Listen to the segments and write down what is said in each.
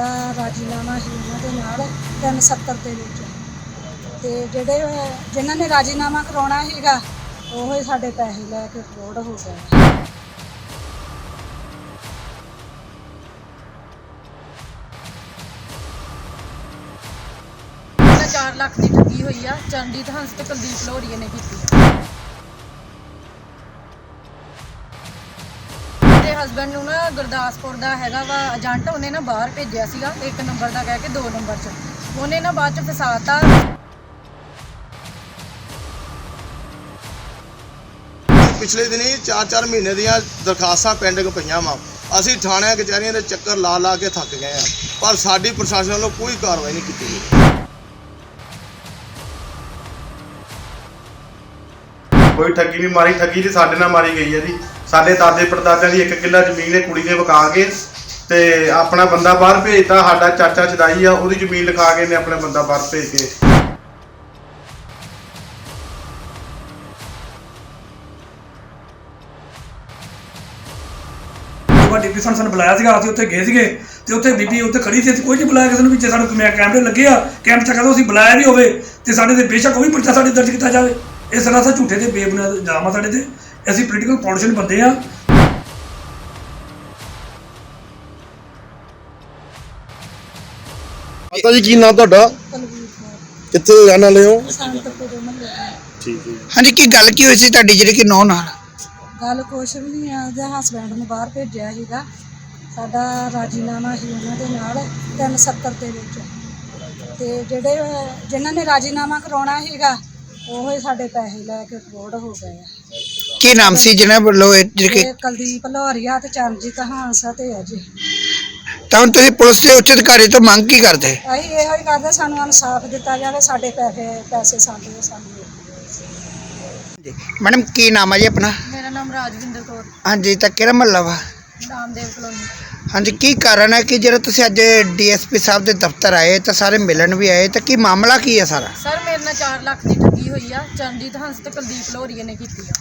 ਸਾਡਾ ਰਾਜੀਨਾਮਾ ਸੀ ਉਹਨਾਂ ਦੇ ਨਾਲ 370 ਦੇ ਵਿੱਚ। ਤੇ ਜਿਹੜੇ, ਜਿਨ੍ਹਾਂ ਨੇ ਰਾਜੀਨਾਮਾ ਕਰਾਉਣਾ ਸੀਗਾ ਉਹ ਹੀ ਸਾਡੇ ਪੈਸੇ ਲੈ ਕੇ ਫਰੋਡ ਹੋ ਗਏ। ਚਾਰ ਲੱਖ ਦੀ ਠੱਗੀ ਹੋਈ ਆ ਚਰਨਜੀਤ ਹੰਸ ਤੇ ਕੁਲਦੀਪ ਲੋਰੀਏ ਨੇ ਕੀਤੀ ਆ। ਹਸਬੰਡ ਨੂੰ ਨਾ ਗੁਰਦਾਸਪੁਰ ਦਾ ਹੈਗਾ ਵਾ ਏਜੰਟ ਉਹਨੇ ਨਾ ਬਾਹਰ ਭੇਜਿਆ ਸੀਗਾ ਇੱਕ ਨੰਬਰ ਦਾ ਕਹਿ ਕੇ ਦੋ ਨੰਬਰ 'ਚ। ਉਹਨੇ ਨਾ ਬਾਅਦ 'ਚ ਫਸਾਤਾ। ਪਿਛਲੇ ਦਿਨੀ 4-4 ਮਹੀਨੇ ਦੀਆਂ ਦਰਖਾਸਤਾਂ ਪੈਂਡਿੰਗ ਪਈਆਂ ਵਾ। ਅਸੀਂ ਥਾਣਿਆਂ ਕਚਹਿਰੀਆਂ ਦੇ ਚੱਕਰ ਲਾ ਲਾ ਕੇ ਥੱਕ ਗਏ ਆ ਪਰ ਸਾਡੀ ਪ੍ਰਸ਼ਾਸਨ ਵੱਲੋਂ ਕੋਈ ਕਾਰਵਾਈ ਨਹੀਂ ਕੀਤੀ ਗਈ। ਕੋਈ ਠੱਗੀ ਨਹੀਂ ਮਾਰੀ ਠੱਗੀ ਤੇ ਸਾਡੇ ਨਾਲ ਮਾਰੀ ਗਈ ਹੈ ਜੀ। ਸਾਡੇ ਦਾਦੇ ਪੜਦਾਦਿਆਂ ਦੀ ਇੱਕ ਕਿੱਲਾ ਜ਼ਮੀਨ ਨੇ ਕੁੜੀ ਨੇ ਵਕਾ ਕੇ ਤੇ ਆਪਣਾ ਬੰਦਾ ਬਾਹਰ ਭੇਜਤਾ, ਸਾਡਾ ਚਾਚਾ ਚਦਾਈ ਆ, ਉਹਦੀ ਜ਼ਮੀਨ ਲਿਖਾ ਕੇ ਨੇ ਆਪਣਾ ਬੰਦਾ ਬਾਹਰ ਭੇਜ ਕੇ। ਤੁਹਾਡੀ ਵੀ ਸਾਨੂੰ ਸਾਨੂੰ ਬੁਲਾਇਆ ਸੀਗਾ, ਅਸੀਂ ਉੱਥੇ ਗਏ ਸੀਗੇ ਤੇ ਉੱਥੇ ਬੀਬੀ ਉੱਥੇ ਖੜੀ ਸੀ ਕੋਈ ਨਹੀਂ ਬੁਲਾਇਆ ਕਿਸੇ ਨੂੰ ਵੀ, ਜੇ ਸਾਨੂੰ ਕੈਮਰੇ ਲੱਗੇ ਆ, ਕੈਮਰੇ ਚੱਕਾ ਤੋਂ ਅਸੀਂ ਬੁਲਾਇਆ ਵੀ ਹੋਵੇ ਤੇ ਸਾਡੇ ਤੇ ਬੇਸ਼ੱਕ ਕੋਈ ਪਰਚਾ ਸਾਡੇ ਦਰਜ ਕੀਤਾ ਜਾਵੇ। ਇਸ ਤਰ੍ਹਾਂ ਸਾ ਝੂਠੇ ਤੇ ਬੇਬੁਨਿਆਦ ਇਲਜ਼ਾਮ ਆ ਸਾਡੇ ਤੇ। ਅਸੀਂ ਪੋਲੀਟੀਕਲ ਪੋਲੀਟੀਸ਼ਨ ਬੰਦੇ ਆ ਮਾਤਾ ਜੀ ਕੀ ਨਾਮ ਤੁਹਾਡਾ? ਕਿੱਥੇ ਰਹਿਣ ਵਾਲੇ ਹੋ? ਦੀ ਠੀਕ ਹੈ। ਹਾਂਜੀ ਕੀ ਗੱਲ ਕੀ ਹੋਈ ਸੀ ਤੁਹਾਡੀ ਜਿਹੜੀ ਕਿ ਨੌ ਨਾਲ? ਗੱਲ ਕੁਛ ਵੀ ਨਹੀਂ ਆ ਉਹਦੇ ਹਸਬੈਂਡ ਨੂੰ ਬਾਹਰ ਭੇਜਿਆ ਸੀਗਾ। ਸਾਡਾ ਰਾਜੀਨਾਮਾ ਸੀ ਉਹਨਾਂ ਦੇ ਨਾਲ 370 ਦੇ ਵਿੱਚ। ਤੇ ਜਿਹੜੇ ਜਿਨ੍ਹਾਂ ਨੇ ਰਾਜੀਨਾਮਾ ਕਰਾਉਣਾ ਸੀਗਾ ਉਹ ਹੀ ਸਾਡੇ ਪੈਸੇ ਲੈ ਕੇ ਫਰੋਡ ਹੋ ਗਏ ਆ। ਕੀ ਨਾਮ ਸੀ ਜਿਹਨਾਂ ਵੱਲੋਂ ਇਹ ਜਿਹੜੀ ਤੇ ਕੁਲਦੀਪ ਲੋਹਰੀਆ ਤੇ ਚਰਨਜੀਤ ਹਾਂਸਾ ਤੇ ਆ ਜੀ। ਤਾਂ ਹੁਣ ਤੁਸੀਂ ਪੁਲਿਸ ਦੇ ਉੱਚ ਅਧਿਕਾਰੀ ਤੋਂ ਮੰਗ ਕੀ ਕਰਦੇ? ਅਸੀਂ ਇਹੋ ਹੀ ਕਰਦੇ ਸਾਨੂੰ ਇਨਸਾਫ ਦਿੱਤਾ ਜਾਵੇ ਸਾਡੇ ਪੈਸੇ ਪੈਸੇ ਸਾਡੇ ਸਾਨੂੰ। ਮੈਡਮ ਕੀ ਨਾਮ ਹੈ ਜੀ ਆਪਣਾ? ਮੇਰਾ ਨਾਮ ਰਾਜਵਿੰਦਰ ਕੌਰ। ਹਾਂਜੀ ਤਾਂ ਕਿਹੜਾ ਮਹੱਲਾ ਵਾ? ਨਾਮਦੇਵ ਕਲੋਨੀ। ਹਾਂਜੀ ਕੀ ਕਾਰਨ ਹੈ ਕਿ ਜਿਹੜਾ ਤੁਸੀਂ ਅੱਜ ਡੀਐਸਪੀ ਸਾਹਿਬ ਦੇ ਦਫ਼ਤਰ ਆਏ ਤਾਂ ਸਾਰੇ ਮਿਲਣ ਵੀ ਆਏ ਤਾਂ ਕੀ ਮਾਮਲਾ ਕੀ ਹੈ ਸਾਰਾ? ਸਰ ਮੇਰੇ ਨਾਲ 4 ਲੱਖ ਦੀ ਠੱਗੀ ਹੋਈ ਆ। ਚਰਨਜੀਤ ਹੰਸ ਤੇ ਕੁਲਦੀਪ ਲੋਰੀਏ ਨੇ ਕੀਤੀ ਆ।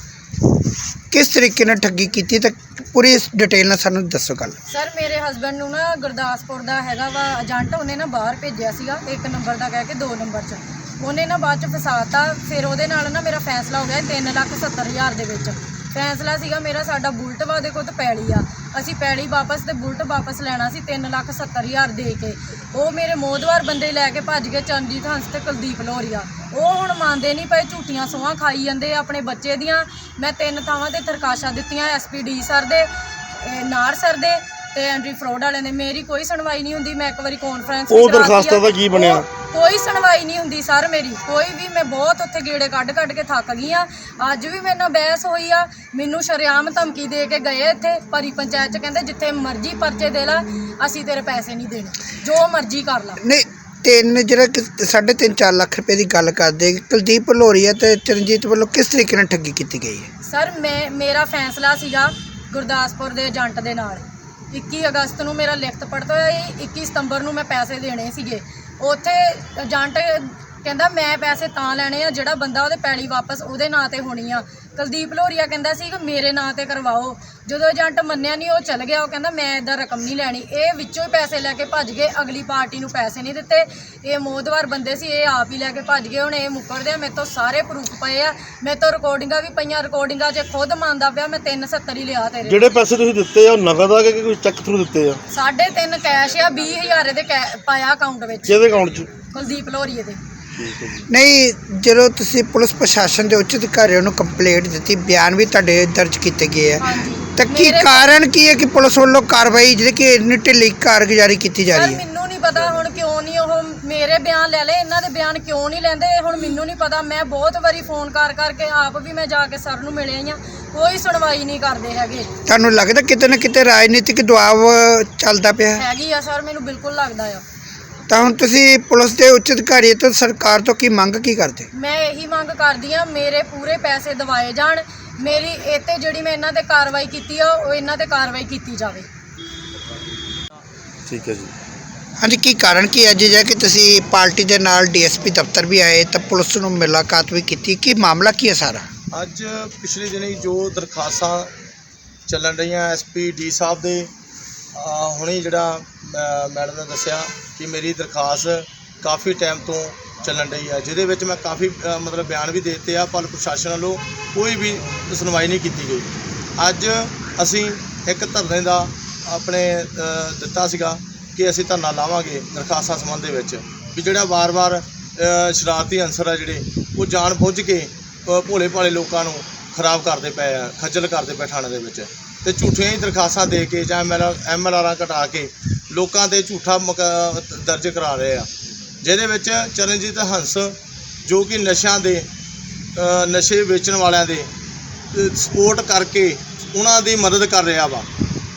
ਕਿਸ ਤਰੀਕੇ ਨਾਲ ਠੱਗੀ ਕੀਤੀ ਤਾਂ ਪੂਰੀ ਇਸ ਡਿਟੇਲ ਨਾਲ ਸਾਨੂੰ ਦੱਸੋ ਗੱਲ। ਸਰ, ਮੇਰੇ ਹਸਬੰਡ ਨੂੰ ਨਾ ਗੁਰਦਾਸਪੁਰ ਦਾ ਹੈਗਾ ਵਾ, ਏਜੰਟ ਉਹਨੇ ਨਾ ਬਾਹਰ ਭੇਜਿਆ ਸੀਗਾ, ਇੱਕ ਨੰਬਰ ਦਾ ਕਹਿ ਕੇ ਦੋ ਨੰਬਰ 'ਚ। ਉਹਨੇ ਨਾ ਬਾਅਦ 'ਚ ਫਸਾਤਾ, ਫਿਰ ਉਹਦੇ ਨਾਲ ਨਾ ਮੇਰਾ ਫੈਸਲਾ ਹੋ ਗਿਆ 3 ਲੱਖ 70 ਹਜ਼ਾਰ ਦੇ ਵਿੱਚ। ਫੈਸਲਾ ਸੀਗਾ ਮੇਰਾ ਸਾਡਾ ਬੁਲਟ ਵਾ ਦੇ ਕੋਲ ਤੇ ਪੈਲੀ ਆ। ਅਸੀਂ ਪੈਲੀ ਵਾਪਸ ਤੇ ਬੁਲਟ ਵਾਪਸ ਲੈਣਾ ਸੀ 3 ਲੱਖ 70 ਹਜ਼ਾਰ ਦੇ ਕੇ। ਉਹ ਮੇਰੇ ਮੋਦਵਾਰ ਬੰਦੇ ਲੈ ਕੇ ਭੱਜ ਗਏ ਚਰਨਜੀਤ ਹੰਸ ਤੇ ਕੁਲਦੀਪ ਲੋਰੀਆ। ਉਹ ਹੁਣ ਮੰਨਦੇ ਨਹੀਂ ਪਏ ਝੂਠੀਆਂ ਸੋਹਾਂ ਖਾਈ ਜਾਂਦੇ ਆਪਣੇ ਬੱਚੇ ਦੀਆਂ। ਮੈਂ ਤਿੰਨ ਥਾਵਾਂ ਤੇ ਤਰਕਾਸ਼ਾਂ ਦਿੱਤੀਆਂ ਐਸਪੀਡੀ ਸਰ ਦੇ ਨਾਰ ਸਰ ਦੇ ਤੇ ਐਂਟਰੀ ਫਰੋਡ ਵਾਲੇ ਨੇ ਮੇਰੀ ਕੋਈ ਸੁਣਵਾਈ ਨਹੀਂ ਹੁੰਦੀ ਮੈਂ ਇੱਕ ਵਾਰੀ ਕਾਨਫਰੰਸ ਉਹ ਦਰਖਾਸਤਾਂ ਦਾ ਕੀ ਬਣਿਆ? ਕੋਈ ਸੁਣਵਾਈ ਨਹੀਂ ਹੁੰਦੀ ਸਰ ਮੇਰੀ। ਕੋਈ ਵੀ ਮੈਂ ਬਹੁਤ ਉੱਥੇ ਗੇੜੇ ਕੱਢ ਕੱਢ ਕੇ ਥੱਕ ਗਈ ਆ। ਅੱਜ ਵੀ ਮੇਰੇ ਨਾਲ ਬਹਿਸ ਹੋਈ ਆ। ਮੈਨੂੰ ਸ਼ਰੇਆਮ ਧਮਕੀ ਦੇ ਕੇ ਗਏ ਇੱਥੇ। ਪਰੀ ਪੰਚਾਇਤ ਚ ਕਹਿੰਦੇ ਜਿੱਥੇ ਮਰਜ਼ੀ ਪਰਚੇ ਦੇ ਲੈ ਅਸੀਂ ਤੇਰੇ ਪੈਸੇ ਨਹੀਂ ਦੇਣੇ। ਜੋ ਮਰਜ਼ੀ ਕਰ ਲਾ। ਨਹੀਂ ਤਿੰਨ ਜਿਹੜਾ ਕਿ ਸਾਢੇ ਤਿੰਨ 4 ਲੱਖ ਰੁਪਏ ਦੀ ਗੱਲ ਕਰਦੇ ਕੁਲਦੀਪ ਲੋਰੀਆ ਤੇ ਚਰਨਜੀਤ ਵੱਲੋਂ ਕਿਸ ਤਰੀਕੇ ਨਾਲ ਠੱਗੀ ਕੀਤੀ ਗਈ ਹੈ? ਸਰ ਮੈਂ ਮੇਰਾ ਫੈਸਲਾ ਸੀਗਾ ਗੁਰਦਾਸਪੁਰ ਦੇ ਏਜੰਟ ਦੇ ਨਾਲ। 21 ਅਗਸਤ ਨੂੰ ਮੇਰਾ ਲਿਖਤ ਪੜਤਾ ਹੋਇਆ ਸੀ 21 ਸਤੰਬਰ ਨੂੰ ਮੈਂ ਪੈਸੇ ਦੇਣੇ ਸੀਗੇ। ਉੱਥੇ ਏਜੰਟ ਕਹਿੰਦਾ, ਮੈਂ ਪੈਸੇ ਤਾਂ ਲੈਣੇ ਆ, ਜਿਹੜਾ ਬੰਦਾ ਉਹਦੇ ਪੈਲੀ ਵਾਪਸ ਉਹਦੇ ਨਾਂ ਤੇ ਹੋਣੀ ਆ। ਕੁਲਦੀਪ ਲੋਰੀਆ ਕਹਿੰਦਾ ਸੀ ਕਿ ਮੇਰੇ ਨਾਂ ਤੇ ਕਰਵਾਓ। ਜਦੋਂ ਏਜੰਟ ਮੰਨਿਆ ਨਹੀਂ ਉਹ ਚਲ ਗਿਆ। ਉਹ ਕਹਿੰਦਾ ਮੈਂ ਇਦਾਂ ਰਕਮ ਨਹੀਂ ਲੈਣੀ। ਇਹ ਵਿੱਚੋਂ ਹੀ ਪੈਸੇ ਲੈ ਕੇ ਭੱਜ ਗਏ। ਅਗਲੀ ਪਾਰਟੀ ਨੂੰ ਪੈਸੇ ਨਹੀਂ ਦਿੱਤੇ। ਇਹ ਮੋਦਵਾਰ ਬੰਦੇ ਸੀ। ਇਹ ਆਪ ਹੀ ਲੈ ਕੇ ਭੱਜ ਗਏ। ਹੁਣ ਇਹ ਮੁੱਕਰਦੇ ਆ। ਮੇਰੇ ਤੋਂ ਸਾਰੇ ਪ੍ਰੂਫ ਪਏ ਆ। ਮੇਰੇ ਤੋਂ ਰਿਕਾਰਡਿੰਗਾਂ ਵੀ ਪਈਆਂ। ਰਿਕਾਰਡਿੰਗਾਂ 'ਚ ਖੁਦ ਮੰਨਦਾ ਪਿਆ ਮੈਂ 370 ਹੀ ਲਿਆ ਤੇਰੇ ਜਿਹੜੇ ਪੈਸੇ ਤੁਸੀਂ ਦਿੱਤੇ ਆ ਉਹ ਨਗਦ ਆ ਕਿ ਕੋਈ ਚੈੱਕ ਥਰੂ ਦਿੱਤੇ ਆ? ਸਾਢੇ ਤਿੰਨ ਕੈਸ਼ ਆ। 20000 ਇਹਦੇ ਕੈ- ਪਾਇਆ ਅਕਾਊਂਟ ਵਿੱਚ। ਕਿਹਦੇ ਅਕਾਊਂਟ 'ਚ? ਕੁਲਦੀਪ ਲੋਰੀਏ ਦੇ। ਨਹੀਂ ਜਦੋਂ ਤੁਸੀਂ ਪੁਲਿਸ ਪ੍ਰਸ਼ਾਸਨ ਦੇ ਉੱਚ ਅਧਿਕਾਰੀਆਂ ਨੂੰ ਕੰਪਲੇਂਟ ਦਿੱਤੀ ਬਿਆਨ ਵੀ ਤੁਹਾਡੇ ਦਰਜ ਕੀਤੇ ਗਏ ਆ। ਹਾਂਜੀ। ਤਾਂ ਕੀ ਮੇਰੇ- ਕਾਰਨ ਕੀ ਹੈ ਕਿ ਪੁਲਿਸ ਵੱਲੋਂ ਕਾਰਵਾਈ ਜਿਹੜੀ ਕਿ ਇੰਨੀ ਢਿੱਲੀ ਕਾਰਗੁਜ਼ਾਰੀ ਕੀਤੀ ਜਾ ਰਹੀ ਹੈ? ਮੈਨੂੰ ਨਹੀਂ ਪਤਾ ਹੁਣ ਕਿਉਂ ਨਹੀਂ ਉਹ ਮੇਰੇ ਬਿਆਨ ਲੈ ਲਏ ਇਹਨਾਂ ਦੇ ਬਿਆਨ ਕਿਉਂ ਨਹੀਂ ਲੈਂਦੇ ਇਹ ਹੁਣ ਮੈਨੂੰ ਨਹੀਂ ਪਤਾ। ਮੈਂ ਬਹੁਤ ਵਾਰੀ ਫੋਨ ਕਰ ਕਰਕੇ ਆਪ ਵੀ ਮੈਂ ਜਾ ਕੇ ਸਰ ਨੂੰ ਮਿਲਿਆ ਹੀ ਆ। ਕੋਈ ਸੁਣਵਾਈ ਨਹੀਂ ਕਰਦੇ ਹੈਗੇ। ਤੁਹਾਨੂੰ ਲੱਗਦਾ ਕਿਤੇ ਨਾ ਕਿਤੇ ਰਾਜਨੀਤਿਕ ਦਬਾਅ ਚੱਲਦਾ ਪਿਆ ਹੈ? ਹੈਗੀ ਆ ਸਰ ਮੈਨੂੰ ਬਿਲਕੁਲ ਲੱਗਦਾ ਆ। ਤਾਂ ਹੁਣ ਤੁਸੀਂ ਪੁਲਿਸ ਦੇ ਉੱਚ ਅਧਿਕਾਰੀ ਤੋਂ ਸਰਕਾਰ ਤੋਂ ਕੀ ਮੰਗ ਕੀ ਕਰਦੇ? ਮੈਂ ਇਹੀ ਮੰਗ ਕਰਦੀ ਆ ਮੇਰੇ ਪੂਰੇ ਪੈਸੇ ਦਿਵਾਏ ਜਾਣ। ਮੇਰੀ ਇਹ ਤੇ ਜਿਹੜੀ ਮੈਂ ਇਹਨਾਂ ਤੇ ਕਾਰਵਾਈ ਕੀਤੀ ਆ ਉਹ ਇਹਨਾਂ ਤੇ ਕਾਰਵਾਈ ਕੀਤੀ ਜਾਵੇ। ਠੀਕ ਹੈ ਜੀ। ਹਾਂਜੀ ਕੀ ਕਾਰਨ ਕੀ ਹੈ? ਜੀ ਜੇ ਕਿ ਤੁਸੀਂ ਪਾਰਟੀ ਦੇ ਨਾਲ ਡੀਐਸਪੀ ਦਫ਼ਤਰ ਵੀ ਆਏ ਤਾਂ ਪੁਲਿਸ ਨੂੰ ਮੁਲਾਕਾਤ ਵੀ ਕੀਤੀ। ਕੀ ਮਾਮਲਾ ਕੀ ਹੈ ਸਾਰਾ? ਅੱਜ ਪਿਛਲੇ ਦਿਨੀ ਜੋ ਦਰਖਾਸਤਾਂ ਚੱਲਣ ਰਹੀਆਂ ਐਸਪੀ ਡੀ ਸਾਹਿਬ ਦੇ ਹੁਣੇ ਜਿਹੜਾ ਮੈਡਮ ਨੇ ਦੱਸਿਆ ਕਿ ਮੇਰੀ ਦਰਖਾਸਤ ਕਾਫੀ ਟਾਈਮ ਤੋਂ ਚੱਲਣ ਰਹੀ ਹੈ ਜਿਹਦੇ ਵਿੱਚ ਮੈਂ ਕਾਫੀ ਮਤਲਬ ਬਿਆਨ ਵੀ ਦੇ ਦਿੱਤੇ ਆ, ਪਰ ਪ੍ਰਸ਼ਾਸਨ ਵੱਲੋਂ ਕੋਈ ਵੀ ਸੁਣਵਾਈ ਨਹੀਂ ਕੀਤੀ ਗਈ। ਅੱਜ ਅਸੀਂ ਇੱਕ ਧਰਨੇ ਦਾ ਆਪਣੇ ਦਿੱਤਾ ਸੀਗਾ ਕਿ ਅਸੀਂ ਧਰਨਾ ਲਾਵਾਂਗੇ ਦਰਖਾਸਤਾਂ ਸੰਬੰਧ ਦੇ ਵਿੱਚ, ਵੀ ਜਿਹੜਾ ਵਾਰ-ਵਾਰ ਸ਼ਰਾਰਤੀ ਅਨਸਰ ਆ ਜਿਹੜੇ, ਉਹ ਜਾਣ ਬੁੱਝ ਕੇ ਭੋਲੇ ਭਾਲੇ ਲੋਕਾਂ ਨੂੰ ਖਰਾਬ ਕਰਦੇ ਪਏ ਆ, ਖੱਜਲ ਕਰਦੇ ਪਏ ਥਾਣੇ ਦੇ ਵਿੱਚ। ਤੇ ਝੂਠੀਆਂ ਹੀ ਦਰਖਾਸਤਾਂ ਦੇ ਕੇ ਜਾਂ ਐਮਐਲਆਰਾਂ ਘਟਾ ਕੇ ਲੋਕਾਂ ਤੇ ਝੂਠਾ ਮੁਕ- ਦਰਜ ਕਰਾ ਰਹੇ ਆ। ਜਿਹਦੇ ਵਿੱਚ ਚਰਨਜੀਤ ਹੰਸ, ਜੋ ਕਿ ਨਸ਼ਿਆਂ ਦੇ ਨਸ਼ੇ ਵੇਚਣ ਵਾਲਿਆਂ ਦੇ ਸਪੋਰਟ ਕਰਕੇ ਉਹਨਾਂ ਦੀ ਮਦਦ ਕਰ ਰਿਹਾ ਵਾ।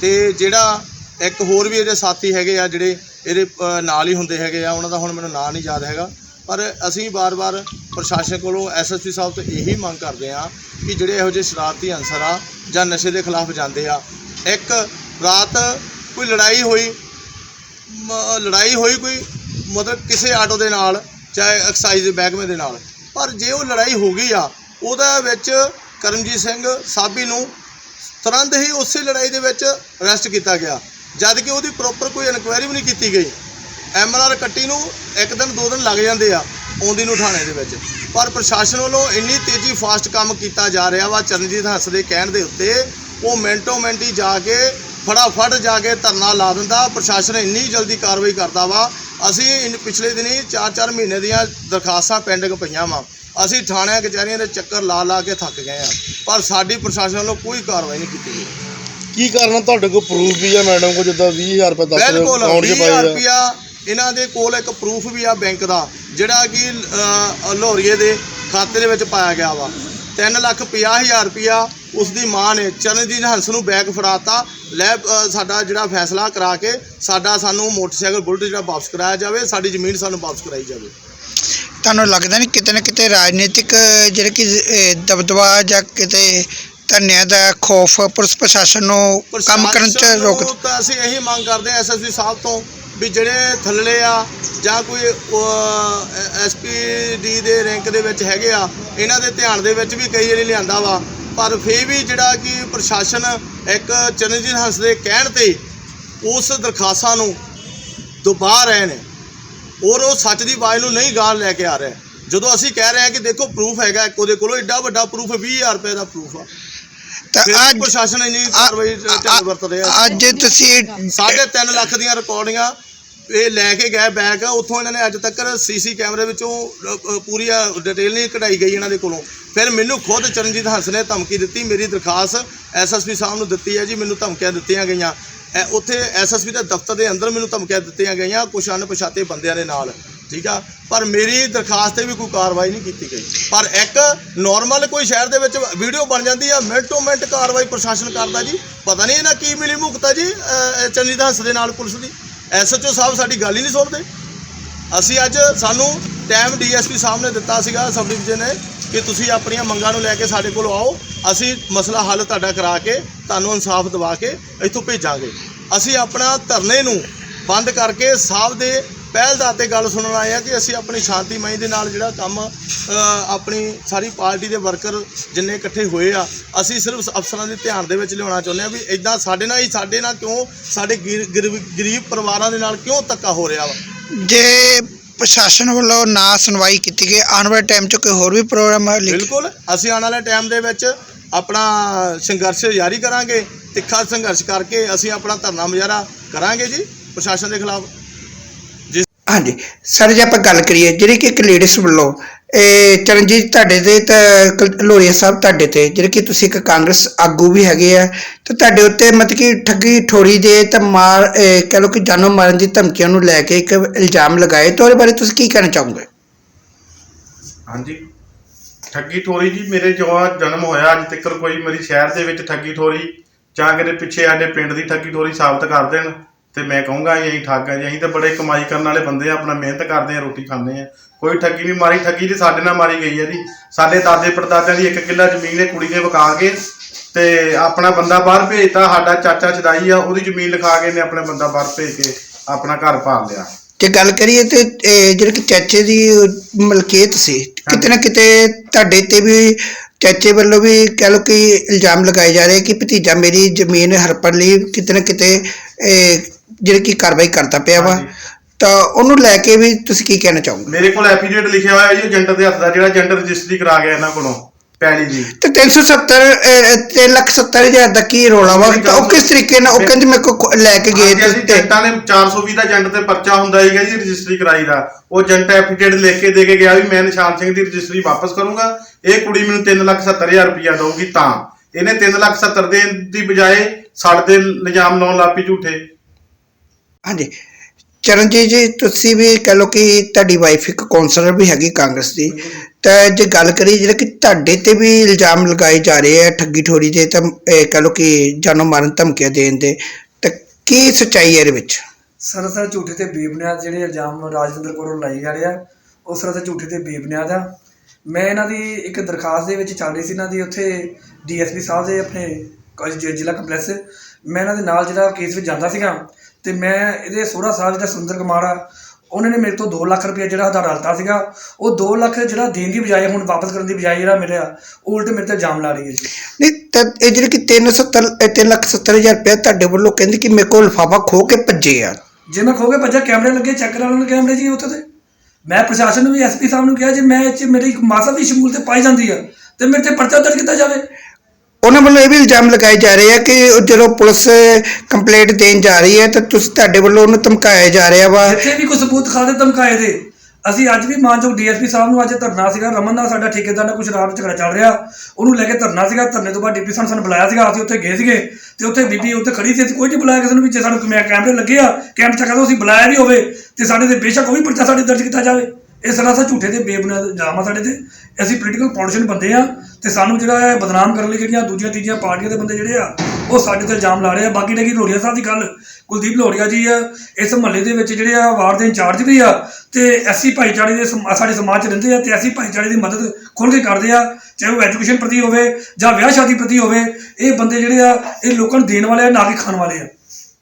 ਤੇ ਜਿਹੜਾ ਇੱਕ ਹੋਰ ਵੀ ਇਹਦੇ ਸਾਥੀ ਹੈਗੇ ਆ, ਜਿਹੜੇ ਇਹਦੇ ਨਾਲ ਹੀ ਹੁੰਦੇ ਹੈਗੇ ਆ, ਉਹਨਾਂ ਦਾ ਹੁਣ ਮੈਨੂੰ ਨਾਂ ਨਹੀਂ ਯਾਦ ਹੈਗਾ। ਪਰ ਅਸੀਂ ਵਾਰ-ਵਾਰ ਪ੍ਰਸ਼ਾਸਨ ਕੋਲੋਂ ਐਸਐਸਪੀ ਸਾਹਿਬ ਤੋਂ ਇਹੀ ਮੰਗ ਕਰਦੇ ਆ ਕਿ ਜਿਹੜੇ ਇਹੋ ਜਿਹੇ ਸ਼ਰਾਰਤੀ ਅਨਸਰ ਆ ਜਾਂ ਨਸ਼ੇ ਦੇ ਖਿਲਾਫ ਜਾਂਦੇ ਆ, ਇੱਕ ਰਾਤ ਕੋਈ ਲੜਾਈ ਹੋਈ ਮ- ਲੜਾਈ ਹੋਈ ਕੋਈ, ਮਤਲਬ ਕਿਸੇ ਆਟੋ ਦੇ ਨਾਲ, ਚਾਹੇ ਐਕਸਾਈਜ਼ ਦੇ ਮਹਿਕਮੇ ਦੇ ਨਾਲ। ਪਰ ਜੇ ਉਹ ਲੜਾਈ ਹੋ ਗਈ ਆ, ਉਹਦੇ ਵਿੱਚ ਕਰਮਜੀਤ ਸਿੰਘ ਸਾਬੀ ਨੂੰ ਤੁਰੰਤ ਹੀ ਉਸੇ ਲੜਾਈ ਦੇ ਵਿੱਚ ਅਰੈਸਟ ਕੀਤਾ ਗਿਆ। ਜਦ ਕਿ ਉਹਦੀ ਪ੍ਰੋਪਰ ਕੋਈ ਇਨਕੁਆਇਰੀ ਵੀ ਨਹੀਂ ਕੀਤੀ ਗਈ। ਐਮਆਰਆਰ ਕੱਟੀ ਨੂੰ ਇੱਕ ਦਿਨ, ਦੋ ਦਿਨ ਲੱਗ ਜਾਂਦੇ ਆ, ਆਉਂਦੀ ਨੂੰ ਥਾਣੇ ਦੇ ਵਿੱਚ। ਪਰ ਪ੍ਰਸ਼ਾਸਨ ਵੱਲੋਂ ਇੰਨੀ ਤੇਜ਼ੀ ਫਾਸਟ ਕੰਮ ਕੀਤਾ ਜਾ ਰਿਹਾ ਵਾ, ਚਰਨਜੀਤ ਹੱਸ ਦੇ ਕਹਿਣ ਦੇ ਉੱਤੇ, ਉਹ ਮਿੰਟੋ ਮਿੰਟ ਹੀ ਜਾ ਕੇ ਫਟਾਫਟ ਜਾ ਕੇ ਧਰਨਾ ਲਾ ਦਿੰਦਾ। ਪ੍ਰਸ਼ਾਸਨ ਇੰਨੀ ਜਲਦੀ ਕਾਰਵਾਈ ਕਰਦਾ ਵਾ। ਅਸੀਂ ਪਿਛਲੇ ਦਿਨੀ 4-4 ਮਹੀਨੇ ਦੀਆਂ ਦਰਖਾਸਤਾਂ ਪੈਂਡਿੰਗ ਪਈਆਂ ਵਾ। ਅਸੀਂ ਥਾਣਿਆਂ ਕਚਹਿਰੀਆਂ ਦੇ ਚੱਕਰ ਲਾ ਲਾ ਕੇ ਥੱਕ ਗਏ ਆ। ਪਰ ਸਾਡੀ ਪ੍ਰਸ਼ਾਸਨ ਵੱਲੋਂ ਕੋਈ ਕਾਰਵਾਈ ਨਹੀਂ ਕੀਤੀ ਗਈ। ਕੀ ਕਾਰਨ ਆ? ਤੁਹਾਡੇ ਕੋਲ ਪ੍ਰੂਫ ਵੀ ਆ ਮੈਡਮ ਕੋਲ ਜਿੱਦਾਂ 20000 ਰੁਪਏ ਦੱਸ ਰਹੇ ਬਿਲਕੁਲ ਅਕਾਊਂਟ 'ਚ 20000 ਪਾਏ ਆ। ਰੁਪਿਆ ਇਹਨਾਂ ਦੇ ਕੋਲ ਇੱਕ ਪ੍ਰੂਫ ਵੀ ਆ ਬੈਂਕ ਦਾ ਜਿਹੜਾ ਕਿ ਅ, ਲੋਰੀਏ ਦੇ ਖਾਤੇ ਦੇ ਵਿੱਚ ਪਾਇਆ ਗਿਆ ਵਾ। 3 ਲੱਖ 50000 ਰੁਪਿਆ ਉਸ ਦੀ ਮਾਂ ਨੇ ਚਰਨਜੀਤ ਹੰਸ ਨੂੰ ਬੈਗ ਫੜਾਤਾ। ਲੈ ਸਾਡਾ ਜਿਹੜਾ ਫੈਸਲਾ ਕਰਾ ਕੇ ਸਾਡਾ ਸਾਨੂੰ ਮੋਟਰਸਾਈਕਲ ਬੁਲਟ ਜਿਹੜਾ ਵਾਪਸ ਕਰਾਇਆ ਜਾਵੇ ਸਾਡੀ ਜ਼ਮੀਨ ਸਾਨੂੰ ਵਾਪਸ ਕਰਾਈ ਜਾਵੇ। ਤੁਹਾਨੂੰ ਲੱਗਦਾ ਨਹੀਂ ਕਿਤੇ ਨਾ ਕਿਤੇ ਰਾਜਨੀਤਿਕ ਜਿਹੜੇ ਕਿ ਦਬਦਬਾ ਜਾਂ ਕਿਤੇ ਧੰਨਿਆਂ ਦਾ ਖੌਫ ਪੁਲਿਸ ਪ੍ਰਸ਼ਾਸਨ ਨੂੰ ਕੰਮ ਕਰਨ ਚ ਰੋਕ ਤਾਂ ਅਸੀਂ ਇਹੀ ਮੰਗ ਕਰਦੇ ਹਾਂ ਐਸਐਸਪੀ ਸਾਹਿਬ ਤੋਂ ਵੀ ਜਿਹੜੇ ਥੱਲੇ ਆ ਜਾਂ ਕੋਈ ਐਸਪੀਡੀ ਦੇ ਰੈਂਕ ਦੇ ਵਿੱਚ ਹੈਗੇ ਆ ਇਹਨਾਂ ਦੇ ਧਿਆਨ ਦੇ ਵਿੱਚ ਵੀ ਕਈ ਵਾਰੀ ਲਿਆਂਦਾ ਵਾ। ਪਰ ਫੇਰ ਵੀ ਜਿਹੜਾ ਕਿ ਪ੍ਰਸ਼ਾਸਨ ਇੱਕ ਚਰਨਜੀਤ ਹੰਸ ਦੇ ਕਹਿਣ ਤੇ ਉਸ ਦਰਖਾਸਤਾਂ ਨੂੰ ਦੁਬਾ ਰਹੇ ਨੇ ਔਰ ਉਹ ਸੱਚ ਦੀ ਆਵਾਜ਼ ਨੂੰ ਨਹੀਂ ਗਾਲ ਲੈ ਕੇ ਆ ਰਿਹਾ। ਜਦੋਂ ਅਸੀਂ ਕਹਿ ਰਹੇ ਹਾਂ ਕਿ ਦੇਖੋ ਪ੍ਰੂਫ ਹੈਗਾ ਇੱਕ ਉਹਦੇ ਕੋਲੋਂ ਏਡਾ ਵੱਡਾ ਪ੍ਰੂਫ 20000 ਰੁਪਏ ਦਾ ਪ੍ਰੂਫ ਆ। ਤਾਂ ਅੱਜ ਪ੍ਰਸ਼ਾਸਨ ਇੰਨੀ ਕਾਰਵਾਈ ਢੰਗ ਵਰਤ ਰਿਹਾ ਅੱਜ ਤੁਸੀਂ ਸਾਢੇ ਤਿੰਨ ਲੱਖ ਦੀਆਂ ਰਿਕਾਰਡਿੰਗਾਂ ਇਹ ਲੈ ਕੇ ਗਏ ਬੈਗ ਉੱਥੋਂ ਇਹਨਾਂ ਨੇ ਅੱਜ ਤੱਕ ਸੀਸੀ ਕੈਮਰੇ ਵਿੱਚੋਂ ਪੂਰੀ ਡਿਟੇਲ ਨਹੀਂ ਕਢਾਈ ਗਈ ਇਹਨਾਂ ਦੇ ਕੋਲੋਂ। ਫਿਰ ਮੈਨੂੰ ਖੁਦ ਚਰਨਜੀਤ ਹੰਸ ਨੇ ਧਮਕੀ ਦਿੱਤੀ ਮੇਰੀ ਦਰਖਾਸਤ ਐਸਐਸਪੀ ਸਾਹਿਬ ਨੂੰ ਦਿੱਤੀ ਹੈ ਜੀ ਮੈਨੂੰ ਧਮਕੀਆਂ ਦਿੱਤੀਆਂ ਗਈਆਂ। ਐ- ਉੱਥੇ ਐਸਐਸਪੀ ਦੇ ਦਫ਼ਤਰ ਦੇ ਅੰਦਰ ਮੈਨੂੰ ਧਮਕੀਆਂ ਦਿੱਤੀਆਂ ਗਈਆਂ ਕੁਛ ਅਣਪਛਾਤੇ ਬੰਦਿਆਂ ਦੇ ਨਾਲ ਠੀਕ ਆ? ਪਰ ਮੇਰੀ ਦਰਖਾਸਤ ਤੇ ਵੀ ਕੋਈ ਕਾਰਵਾਈ ਨਹੀਂ ਕੀਤੀ ਗਈ। ਪਰ ਇੱਕ ਨਾਰਮਲ ਕੋਈ ਸ਼ਹਿਰ ਦੇ ਵਿੱਚ ਵੀਡੀਓ ਬਣ ਜਾਂਦੀ ਆ ਮਿੰਟੋ ਮਿੰਟ ਕਾਰਵਾਈ ਪ੍ਰਸ਼ਾਸਨ ਕਰਦਾ ਜੀ। ਪਤਾ ਨਹੀਂ ਇਹਨਾਂ ਕੀ ਮਿਲੀ ਮੁਕਤਾ ਜੀ ਅ, ਚਰਨਜੀਤ ਹੰਸ ਦੇ ਨਾਲ ਪੁਲਿਸ ਦੀ। ਐਸਐਚਓ ਸਾਹਿਬ ਸਾਡੀ ਗੱਲ ਹੀ ਨਹੀਂ ਸੁਣਦੇ। ਅਸੀਂ ਅੱਜ ਸਾਨੂੰ ਟਾਈਮ ਡੀਐਸਪੀ ਸਾਹਿਬ ਨੇ ਦਿੱਤਾ ਸੀਗਾ ਸਬ ਡਿਵੀਜ਼ਨ ਨੇ। ਕਿ ਤੁਸੀਂ ਆਪਣੀਆਂ ਮੰਗਾਂ ਨੂੰ ਲੈ ਕੇ ਸਾਡੇ ਕੋਲ ਆਓ। ਅਸੀਂ ਮਸਲਾ ਹੱਲ ਤੁਹਾਡਾ ਕਰਾ ਕੇ ਤੁਹਾਨੂੰ ਇਨਸਾਫ ਦਿਵਾ ਕੇ ਇੱਥੋਂ ਭੇਜਾਂਗੇ। ਅਸੀਂ ਆਪਣਾ ਧਰਨੇ ਨੂੰ ਬੰਦ ਕਰਕੇ ਸਾਹਿਬ ਦੇ ਪਹਿਲ ਦਾ ਤੇ ਗੱਲ ਸੁਣਨ ਆਏ ਆ ਕਿ ਅਸੀਂ ਆਪਣੀ ਸ਼ਾਂਤੀਮਈ ਦੇ ਨਾਲ ਜਿਹੜਾ ਕੰਮ ਆਪਣੀ ਸਾਰੀ ਪਾਰਟੀ ਦੇ ਵਰਕਰ ਜਿੰਨੇ ਇਕੱਠੇ ਹੋਏ ਆ, ਅਸੀਂ ਸਿਰਫ ਅਫਸਰਾਂ ਦੇ ਧਿਆਨ ਦੇ ਵਿੱਚ ਲਿਆਉਣਾ ਚਾਹੁੰਦੇ ਆ ਵੀ ਇਦਾਂ ਸਾਡੇ ਨਾਲ ਹੀ, ਸਾਡੇ ਨਾਲ ਕਿਉਂ, ਸਾਡੇ ਗਰੀਬ- ਗਰੀਬ ਗਰੀਬ ਪਰਿਵਾਰਾਂ ਦੇ ਨਾਲ ਕਿਉਂ ਧੱਕਾ ਹੋ ਰਿਹਾ ਵਾ? ਜੇ ਪ੍ਰਸ਼ਾਸਨ ਵੱਲੋਂ ਨਾ ਸੁਣਵਾਈ ਕੀਤੀ ਗਈ। ਆਉਣ ਵਾਲੇ ਟਾਈਮ 'ਚ ਕੋਈ ਹੋਰ ਵੀ ਪ੍ਰੋਗਰਾਮ ਲਿਖ ਬਿਲਕੁਲ। ਅਸੀਂ ਆਉਣ ਵਾਲੇ ਟਾਈਮ ਦੇ ਵਿੱਚ ਆਪਣਾ ਸੰਘਰਸ਼ ਜਾਰੀ ਕਰਾਂਗੇ। ਤਿੱਖਾ ਸੰਘਰਸ਼ ਕਰਕੇ ਅਸੀਂ ਆਪਣਾ ਧਰਨਾ ਮੁਜ਼ਾਹਰਾ ਕਰਾਂਗੇ ਜੀ, ਪ੍ਰਸ਼ਾਸਨ ਦੇ ਖਿਲਾਫ। ਹਾਂਜੀ, ਸਰ ਜੇ, ਆਪਾਂ ਗੱਲ ਕਰੀਏ, ਜਿਹੜੀ ਕਿ ਇੱਕ ਲੇਡੀਜ਼ ਵੱਲੋਂ, ਇਹ ਚਰਨਜੀਤ ਤੁਹਾਡੇ ਤੇ ਤਾਂ ਲੋਰੀਆ ਸਾਹਿਬ ਤੁਹਾਡੇ ਤੇ, ਜਿਹੜੇ ਕਿ ਤੁਸੀਂ ਇੱਕ ਕਾਂਗਰਸ ਆਗੂ ਵੀ ਹੈਗੇ ਆ, ਤੇ ਤੁਹਾਡੇ ਉੱਤੇ ਮਤਲਬ ਕਿ ਠੱਗੀ ਠੋਰੀ ਦੇ ਤੇ ਮਾਰ, ਇਹ ਕਹਿ ਕਿ ਜਾਨੋਂ ਮਾਰਨ ਦੀ ਧਮਕੀਆਂ ਨੂੰ ਲੈ ਕੇ ਇੱਕ ਇਲਜ਼ਾਮ ਲਗਾਏ, ਤੇ ਉਹਦੇ ਬਾਰੇ ਤੁਸੀਂ ਕੀ ਕਹਿਣਾ ਚਾਹੋਗੇ? ਹਾਂਜੀ। ਠੱਗੀ ਠੋਰੀ ਜੀ, ਮੇਰੇ ਜੋ ਜਨਮ ਹੋਇਆ ਅੱਜ ਤੱਕ ਕੋਈ ਮੇਰੀ ਸ਼ਹਿਰ ਦੇ ਵਿੱਚ ਠੱਗੀ ਠੋਰੀ, ਜਾਂ ਕਿਤੇ ਪਿੱਛੇ ਸਾਡੇ ਪਿੰਡ ਦੀ ਠੱਗੀ ਠੋਰੀ ਸਾਬਤ ਕਰ ਦੇਣ। ਤੇ ਮੈਂ ਕਹੂੰਗਾ ਅਸੀਂ ਠੱਗ ਆ ਜੀ, ਅਸੀਂ ਤਾਂ ਬੜੇ ਕਮਾਈ ਕਰਨ ਵਾਲੇ ਬੰਦੇ ਆ, ਆਪਣਾ ਮਿਹਨਤ ਕਰਦੇ ਆ, ਰੋਟੀ ਖਾਂਦੇ ਆ। ਕੋਈ ਠੱਗੀ ਨਹੀਂ ਮਾਰੀ, ਠੱਗੀ ਤੇ ਸਾਡੇ ਨਾਲ ਮਾਰੀ ਗਈ ਆ ਜੀ। ਸਾਡੇ ਦਾਦੇ ਪੜਦਾਦਿਆਂ ਦੀ ਇੱਕ ਕਿੱਲਾ ਜ਼ਮੀਨ ਇਹ ਕੁੜੀ ਨੇ ਵਿਕਾ ਕੇ ਤੇ ਆਪਣਾ ਬੰਦਾ ਬਾਹਰ ਭੇਜਤਾ, ਸਾਡਾ ਚਾਚਾ ਚਦਾਈ ਆ, ਉਹਦੀ ਜ਼ਮੀਨ ਲਿਖਾ ਕੇ ਨੇ ਆਪਣਾ ਬੰਦਾ ਬਾਹਰ ਭੇਜ ਕੇ ਆਪਣਾ ਘਰ ਪਾਲ ਲਿਆ। ਜੇ ਗੱਲ ਕਰੀਏ ਤੇ ਇਹ ਜਿਹੜੇ ਕਿ ਚਾਚੇ ਦੀ ਮਲਕੀਅਤ ਸੀ, ਕਿਤੇ ਨਾ ਕਿਤੇ ਤੁਹਾਡੇ ਤੇ ਵੀ ਚਾਚੇ ਵੱਲੋਂ ਵੀ ਕਹਿ ਲਓ ਕਿ ਇਲਜ਼ਾਮ ਲਗਾਏ ਜਾ ਰਹੇ ਕਿ ਭਤੀਜਾ ਮੇਰੀ ਜ਼ਮੀਨ ਹੜਪਣ ਲਈ ਕਿਤੇ ਨਾ ਕਿਤੇ, ਇਹ ਜਿਹੜੀ ਕਿ ਕਾਰਵਾਈ ਕਰਦਾ ਪਿਆ ਵਾ। ਤਾਂ ਉਹਨੂੰ ਲੈ ਕੇ ਵੀ ਤੁਸੀਂ ਕੀ ਕਹਿਣਾ ਚਾਹੋਗੇ? ਮੇਰੇ ਕੋਲ ਐਫੀਡੇਟ ਲਿਖਿਆ ਹੋਇਆ ਜੀ ਏਜੰਟ ਦੇ ਹੱਥ ਦਾ ਜਿਹੜਾ ਏਜੰਟ ਰਜਿਸਟਰੀ ਕਰਾ ਗਿਆ ਇਹਨਾਂ ਕੋਲੋਂ ਪੈਲੀ ਦੀ ਤੇ 370 3 ਲੱਖ 70 ਹਜ਼ਾਰ ਦਾ ਕੀ ਰੋਲਾ ਵਾ? ਤਾਂ ਉਹ ਕਿਸ ਤਰੀਕੇ ਨਾਲ ਉਹ ਕਹਿੰਦੇ ਮੇਰੇ ਕੋ ਲੈ ਕੇ ਗਏ ਤੇ ਏਜੰਟਾਂ ਨੇ 420 ਦਾ ਏਜੰਟ ਤੇ ਪਰਚਾ ਹੁੰਦਾ ਸੀਗਾ ਜੀ ਰਜਿਸਟਰੀ ਕਰਾਈ ਦਾ। ਉਹ ਏਜੰਟ ਐਫੀਡੇਟ ਲਿਖ ਕੇ ਦੇ ਕੇ ਗਿਆ ਵੀ ਮੈਂ ਨਿਸ਼ਾਨ ਸਿੰਘ ਦੀ ਰਜਿਸਟਰੀ ਵਾਪਸ ਕਰੂੰਗਾ ਇਹ ਕੁੜੀ ਮੈਨੂੰ 370000 ਰੁਪਇਆ ਦਊਗੀ ਤਾਂ। ਇਹਨੇ 3770 ਦੇਣ ਦੀ ਬਜਾਏ ਸਾਡੇ ਦੇ ਨਿਜ਼ਾਮ ਲਾਉਣ ਲੱਪੀ ਝੂਠੇ। ਹਾਂਜੀ। ਚਰਨਜੀਤ ਜੀ, ਤੁਸੀਂ ਵੀ ਕਹ ਲਓ ਕਿ ਤੁਹਾਡੀ ਵਾਈਫ ਇੱਕ ਕਾਉਂਸਲਰ ਵੀ ਹੈਗੀ ਕਾਂਗਰਸ ਦੀ। ਤਾਂ ਜੇ ਗੱਲ ਕਰੀ ਜਿਹੜਾ ਕਿ ਤੁਹਾਡੇ ਤੇ ਵੀ ਇਲਜ਼ਾਮ ਲਗਾਏ ਜਾ ਰਹੇ ਆ ਠੱਗੀ ਠੋਰੀ ਦੇ, ਤਾਂ ਇਹ ਕਹ ਲਓ ਕਿ ਜਾਨੋਂ ਮਾਰਨ ਧਮਕੀਆਂ ਦੇਣ ਦੇ, ਤਾਂ ਕੀ ਸੱਚਾਈ ਹੈ ਇਹਦੇ ਵਿੱਚ? ਸਰਸਰ ਝੂਠੇ ਤੇ ਬੇਬੁਨਿਆਦ ਜਿਹੜੇ ਇਲਜ਼ਾਮ ਰਾਜਿੰਦਰ ਕੋਲੋਂ ਲਾਏ ਜਾ ਰਹੇ ਆ, ਉਹ ਸਰਸਰ ਝੂਠੇ ਤੇ ਬੇਬੁਨਿਆਦ ਆ। ਮੈਂ ਇਹਨਾਂ ਦੀ ਇੱਕ ਦਰਖਾਸਤ ਦੇ ਵਿੱਚ ਚੱਲ ਰਹੀ ਸੀ ਇਹਨਾਂ ਦੀ ਉੱਥੇ ਡੀਐਸਪੀ ਸਾਹਿਬ ਦੇ ਆਪਣੇ ਜ਼ਿਲ੍ਹਾ ਕੰਪਲੈਕਸ। ਮੈਂ ਇਹਨਾਂ ਦੇ ਨਾਲ ਜਿਹੜਾ ਕੇਸ ਵਿੱਚ ਜਾਂਦਾ ਸੀਗਾ ਤੇ ਮੈਂ ਇਹਦੇ ਸੋਹਰਾ ਸਾਹਿਬ ਜਿਹੜਾ ਸੁੰਦਰ ਕੁਮਾਰ ਆ ਉਹਨਾਂ ਨੇ ਮੇਰੇ ਤੋਂ 2 ਲੱਖ ਰੁਪਏ ਜਿਹੜਾ ਉਹਦਾ ਰਲਤਾ ਸੀਗਾ। ਉਹ 2 ਲੱਖ ਜਿਹੜਾ ਦੇਣ ਦੀ ਬਜਾਏ ਹੁਣ ਵਾਪਸ ਕਰਨ ਦੀ ਬਜਾਏ ਜਿਹੜਾ ਮਿਲਿਆ ਉਹ ਉਲਟ ਮੇਰੇ ਤੇ ਇਲਜ਼ਾਮ ਲਾ ਰਹੀ ਹੈ ਜੀ। ਨਹੀਂ ਤਾਂ ਇਹ ਜਿਹੜੇ ਕਿ 370 3 ਲੱਖ 70 ਹਜ਼ਾਰ ਰੁਪਏ ਤੁਹਾਡੇ ਵੱਲੋਂ ਕਹਿੰਦੇ ਕਿ ਮੇਰੇ ਕੋਲ ਲਿਫਾਫਾ ਖੋ ਕੇ ਭੱਜੇ ਆ। ਜੇ ਮੈਂ ਖੋ ਕੇ ਭੱਜਾ ਕੈਮਰੇ ਲੱਗੇ ਚੈੱਕ ਕਰਾ ਲੈਣ ਕੈਮਰੇ ਜੀ ਉੱਥੇ ਤੇ। ਮੈਂ ਪ੍ਰਸ਼ਾਸਨ ਨੂੰ ਵੀ ਐਸਪੀ ਸਾਹਿਬ ਨੂੰ ਕਿਹਾ ਜੇ ਮੈਂ ਇਹ 'ਚ ਮੇਰੀ ਮਾਸਾ ਦੀ ਸ਼ਮੂਲੀਅਤ ਪਾਈ ਜਾਂਦੀ ਆ ਤੇ ਮੇਰੇ ਤੇ ਪਰਚਾ ਦਰਜ ਕੀਤਾ ਜਾਵੇ। ਉਹਨਾਂ ਵੱਲੋਂ ਇਹ ਵੀ ਇਲਜ਼ਾਮ ਲਗਾਏ ਜਾ ਰਹੇ ਆ ਕਿ ਜਦੋਂ ਪੁਲਿਸ ਕੰਪਲੇਂਟ ਦੇਣ ਜਾ ਰਹੀ ਹੈ ਤਾਂ ਤੁਸੀਂ ਤੁਹਾਡੇ ਵੱਲੋਂ ਉਹਨੂੰ ਧਮਕਾਇਆ ਜਾ ਰਿਹਾ ਵਾ। ਜਿੱਥੇ ਵੀ ਕੋਈ ਸਬੂਤ ਖਾਦੇ ਧਮਕਾਏ ਦੇ। ਅਸੀਂ ਅੱਜ ਵੀ ਮਾਨਯੋਗ ਡੀਐਸਪੀ ਸਾਹਿਬ ਨੂੰ ਅੱਜ ਧਰਨਾ ਸੀਗਾ। ਰਮਨ ਨਾਲ ਸਾਡਾ ਠੇਕੇਦਾਰ ਨਾਲ ਕੁਝ ਰਾਤ ਝਗੜਾ ਚੱਲ ਰਿਹਾ। ਉਹਨੂੰ ਲੈ ਕੇ ਧਰਨਾ ਸੀਗਾ। ਧਰਨੇ ਤੋਂ ਬਾਅਦ ਡਿਪਟੀ ਸਾਹਿਬ ਸਾਨੂੰ ਬੁਲਾਇਆ ਸੀਗਾ। ਅਸੀਂ ਉੱਥੇ ਗਏ ਸੀਗੇ ਤੇ ਉੱਥੇ ਬੀਬੀ ਉੱਥੇ ਖੜੀ ਸੀ। ਅਸੀਂ ਕੋਈ ਨਹੀਂ ਬੁਲਾਇਆ ਕਿਸੇ ਨੂੰ ਵੀ ਜੇ ਸਾਨੂੰ ਕੈਮਰੇ ਲੱਗੇ ਆ। ਕੈਮਰਾ ਚੱਕਾ ਤੋਂ ਅਸੀਂ ਬੁਲਾਇਆ ਵੀ ਹੋਵੇ ਤੇ ਸਾਡੇ ਤੇ ਬੇਸ਼ੱਕ ਉਹ ਵੀ ਪਰਚਾ ਸਾਡੇ ਦਰਜ ਕੀਤਾ ਜਾਵੇ। ਇਹ ਸਰਾਸਰ ਝੂਠੇ ਤੇ ਬੇਬੁਨਿਆਦ ਇਲਜ਼ਾਮ ਆ ਸਾਡੇ ਤੇ। ਅਸੀਂ ਪੋਲੀਟੀਕਲ ਪੋਲੀਟੀਸ਼ਨ ਬੰਦੇ ਆ ਤੇ ਸਾਨੂੰ ਜਿਹੜਾ ਹੈ ਬਦਨਾਮ ਕਰਨ ਲਈ ਜਿਹੜੀਆਂ ਦੂਜੀਆਂ ਤੀਜੀਆਂ ਪਾਰਟੀਆਂ ਦੇ ਬੰਦੇ ਜਿਹੜੇ ਆ, ਉਹ ਸਾਡੇ ਤੇ ਇਲਜ਼ਾਮ ਲਾ ਰਹੇ ਆ। ਬਾਕੀ ਰਹੀ ਲੋੜੀਆ ਸਾਹਿਬ ਦੀ ਗੱਲ, ਕੁਲਦੀਪ ਲੋੜੀਆ ਜੀ ਆ, ਇਸ ਮਹੱਲੇ ਦੇ ਵਿੱਚ ਜਿਹੜੇ ਆ ਵਾਰਡ ਦੇ ਇੰਚਾਰਜ ਵੀ ਆ ਤੇ ਐਸੀ ਭਾਈਚਾਰੇ ਦੇ ਸਮ- ਸਾਡੇ ਸਮਾਜ 'ਚ ਰਹਿੰਦੇ ਆ ਤੇ ਐਸੀ ਭਾਈਚਾਰੇ ਦੀ ਮਦਦ ਖੁੱਲ੍ਹ ਕੇ ਕਰਦੇ ਆ, ਚਾਹੇ ਉਹ ਐਜੂਕੇਸ਼ਨ ਪ੍ਰਤੀ ਹੋਵੇ ਜਾਂ ਵਿਆਹ ਸ਼ਾਦੀ ਪ੍ਰਤੀ ਹੋਵੇ, ਇਹ ਬੰਦੇ ਜਿਹੜੇ ਆ, ਇਹ ਲੋਕਾਂ ਨੂੰ ਦੇਣ ਵਾਲੇ ਆ, ਨਾ ਕਿ ਖਾਣ ਵਾਲੇ ਆ।